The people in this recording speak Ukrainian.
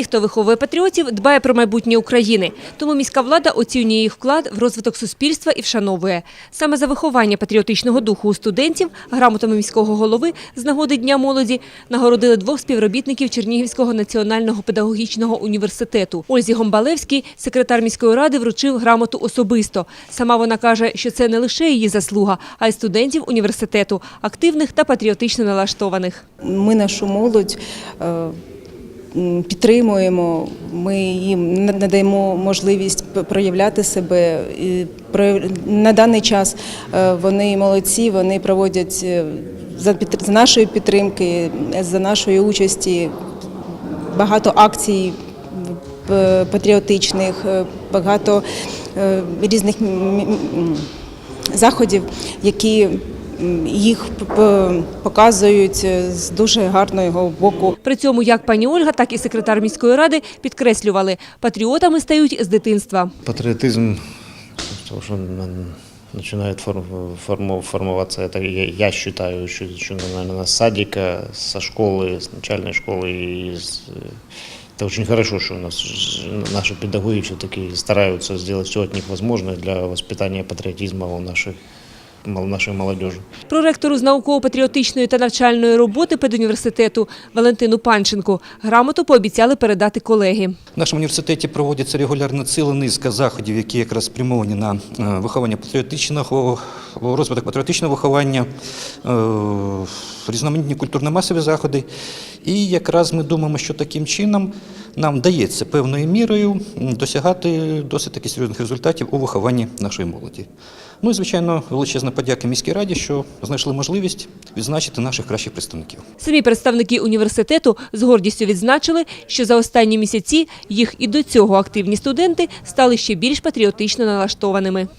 Ті, хто виховує патріотів, дбає про майбутнє України. Тому міська влада оцінює їх вклад в розвиток суспільства і вшановує. Саме за виховання патріотичного духу у студентів грамотами міського голови з нагоди Дня молоді нагородили двох співробітників Чернігівського національного педагогічного університету. Ользі Гомбалевській секретар міської ради вручив грамоту особисто. Сама вона каже, що це не лише її заслуга, а й студентів університету, активних та патріотично налаштованих. Ми нашу молодь е, підтримуємо, ми їм надаємо можливість проявляти себе. На даний час е, вони молодці, вони проводять е, за нашої підтримки, за нашої участі багато акцій е, патріотичних, е, багато е, різних заходів, які їх п- п- показують е, з дуже гарного боку. При цьому як пані Ольга, так і секретар міської ради підкреслювали, патріотами стають з дитинства. Патриотизм, то, что он начинает фор- форму- формоваться, это я, я считаю, еще, еще, наверное, с садика, со школы, с начальной школы. И с- это очень хорошо, что у нас ж- наши педагоги все-таки стараются сделать все от них возможное для воспитания патриотизма у наших, мол- нашей молодежи. Проректору з науково-патріотичної та навчальної роботи педуніверситету Валентину Панченку грамоту пообіцяли передати колеги. В нашому університеті проводиться регулярно ціла низка заходів, які якраз спрямовані на е, виховання патріотичного, розвиток патріотичного виховання, е, різноманітні культурно-масові заходи. І якраз ми думаємо, що таким чином нам вдається певною мірою досягати досить таки серйозних результатів у вихованні нашої молоді. Ну і звичайно, величезна подяка міській раді, що знайшли можливість відзначити наших кращих представників. Самі представники університету з гордістю відзначили, що за останні місяці їх і до цього активні студенти стали ще більш патріотично налаштованими.